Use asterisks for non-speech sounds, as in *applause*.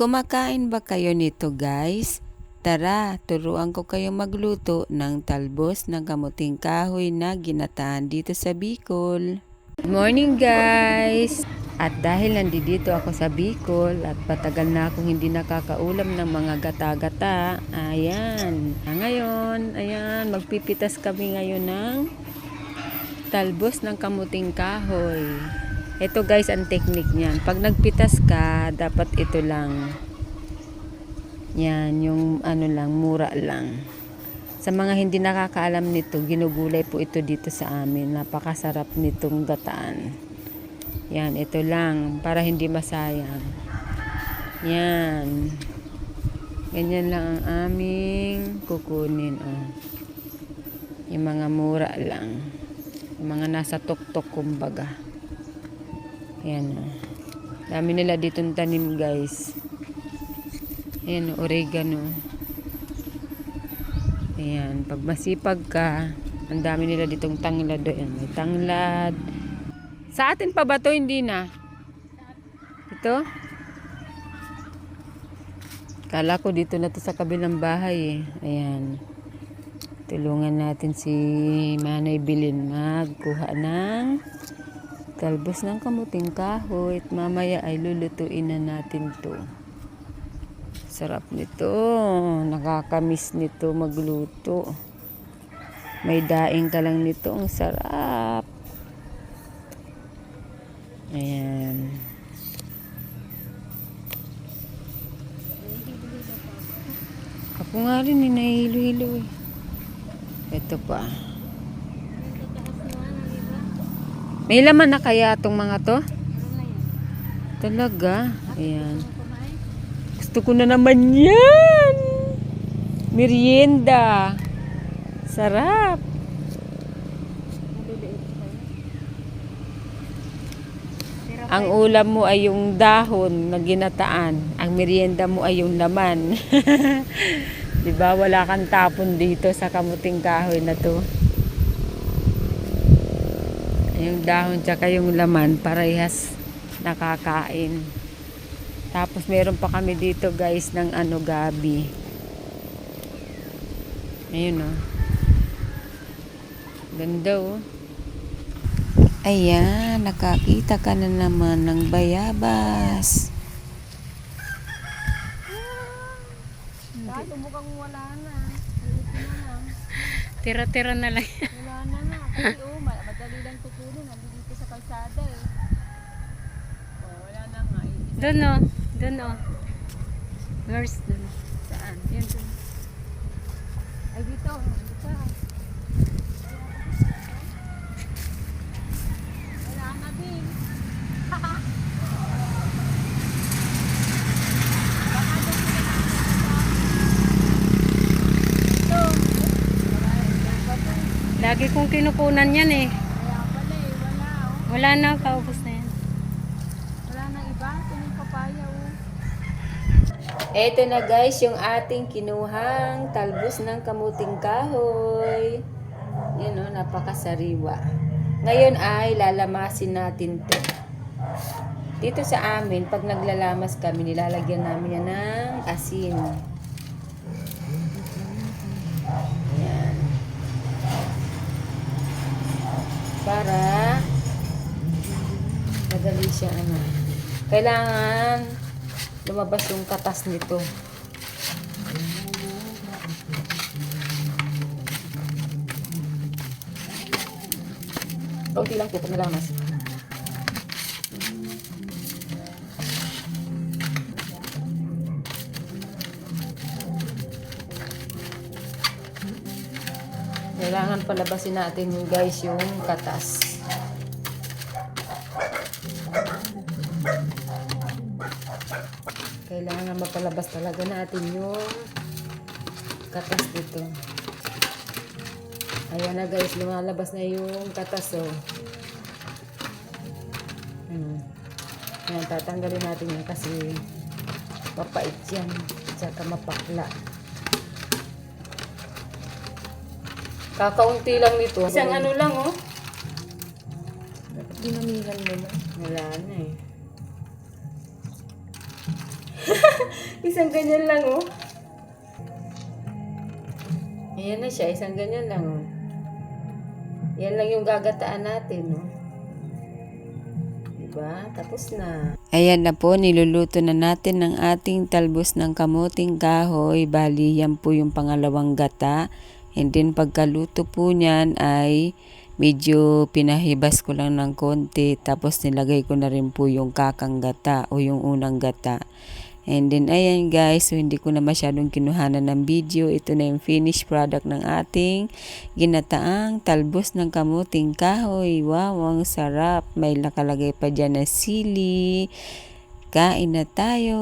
Kumakain ba kayo nito guys? Tara, turuan ko kayo magluto ng talbos ng kamuting kahoy na ginataan dito sa Bicol. Good morning guys! At dahil nandito ako sa Bicol at patagal na akong hindi nakakaulam ng mga gata-gata, ayan. Ah, Ngayon, ayan, magpipitas kami ngayon ng talbos ng kamuting kahoy. Ito guys ang technique niyan. Pag nagpitas ka, dapat ito lang. Yan, yung ano lang, mura lang. Sa mga hindi nakakaalam nito, ginugulay po ito dito sa amin. Napakasarap nitong gataan. Yan, ito lang, para hindi masayang. Yan. Ganyan lang ang aming kukunin. Oh. Yung mga mura lang. Yung mga nasa tuktok kumbaga. Ayan. Dami nila ditong tanim guys. Ayan oregano. Ayan, pag masipag ka, ang dami nila ditong tanglad. Ayan, may tanglad. Sa atin pa ba to? Hindi na. Ito? Kala ko dito na to sa kabilang bahay eh. Ayan. Tulungan natin si Manay Bilin magkuha ng talbos ng kamuting kahoy at mamaya ay lulutuin na natin to. Sarap nito. Nakakamiss nito magluto. May daing ka lang nito. Ang sarap. Ayan. Ako nga rin, eh, nahihilo-hilo eh. Ito pa. May laman na kaya itong mga to? Talaga? Ayan. Gusto ko na naman yan! Merienda! Sarap! Ang ulam mo ay yung dahon na ginataan. Ang merienda mo ay yung laman. *laughs* Di ba wala kang tapon dito sa kamuting kahoy na to? Yung dahon tsaka yung laman parehas nakakain. Tapos meron pa kami dito guys ng ano gabi. Ayun oh. Ganda oh. Ayan, nakakita ka na naman ng bayabas. Kaso mukhang wala na. Maliit na lang. Tira-tira na lang. Wala na na. Kasi oh, ma- madali lang tukunin. Nandito dito sa kalsada eh. Oh, wala na nga. Isa- Doon oh. Doon oh. Where's doon? Saan? Yan doon. Ay dito. Dito. Wala na din. Lagi kong kinukunan yan eh. Wala oh. Na, kaubos na yan. Wala nang iba. Ito yung papaya oh. Eto na guys, yung ating kinuhang talbos ng kamuting kahoy. Yan o, napakasariwa. Ngayon ay lalamasin natin to. Dito sa amin, pag naglalamas kami, nilalagyan namin yan ng asin. Yan. Para madali siya ano. Kailangan lumabas yung katas nito. Kaunti lang po pag nalamas. Kailangan palabasin natin guys yung katas. Kailangan mapalabas talaga natin yung katas dito. Ayan na guys, lumalabas na yung katas oh. Hmm. Ayan, tatanggalin natin yan kasi mapait yan. Tsaka mapakla. Kakaunti lang nito. Isang ano lang oh. Dinamihan mo na. Wala na eh. *laughs* isang ganyan lang, oh. Ayan na siya, isang ganyan lang, oh. Yan lang yung gagataan natin, oh. Diba? Tapos na. Ayan na po, niluluto na natin ng ating talbos ng kamuting kahoy. Bali, yan po yung pangalawang gata. And then, pagkaluto po niyan ay medyo pinahibas ko lang ng konti. Tapos, nilagay ko na rin po yung kakang gata o yung unang gata. And then, ayan guys, so hindi ko na masyadong kinuhanan ng video. Ito na yung finished product ng ating ginataang talbos ng kamuting kahoy. Wow, ang sarap. May nakalagay pa dyan na sili. Kain na tayo.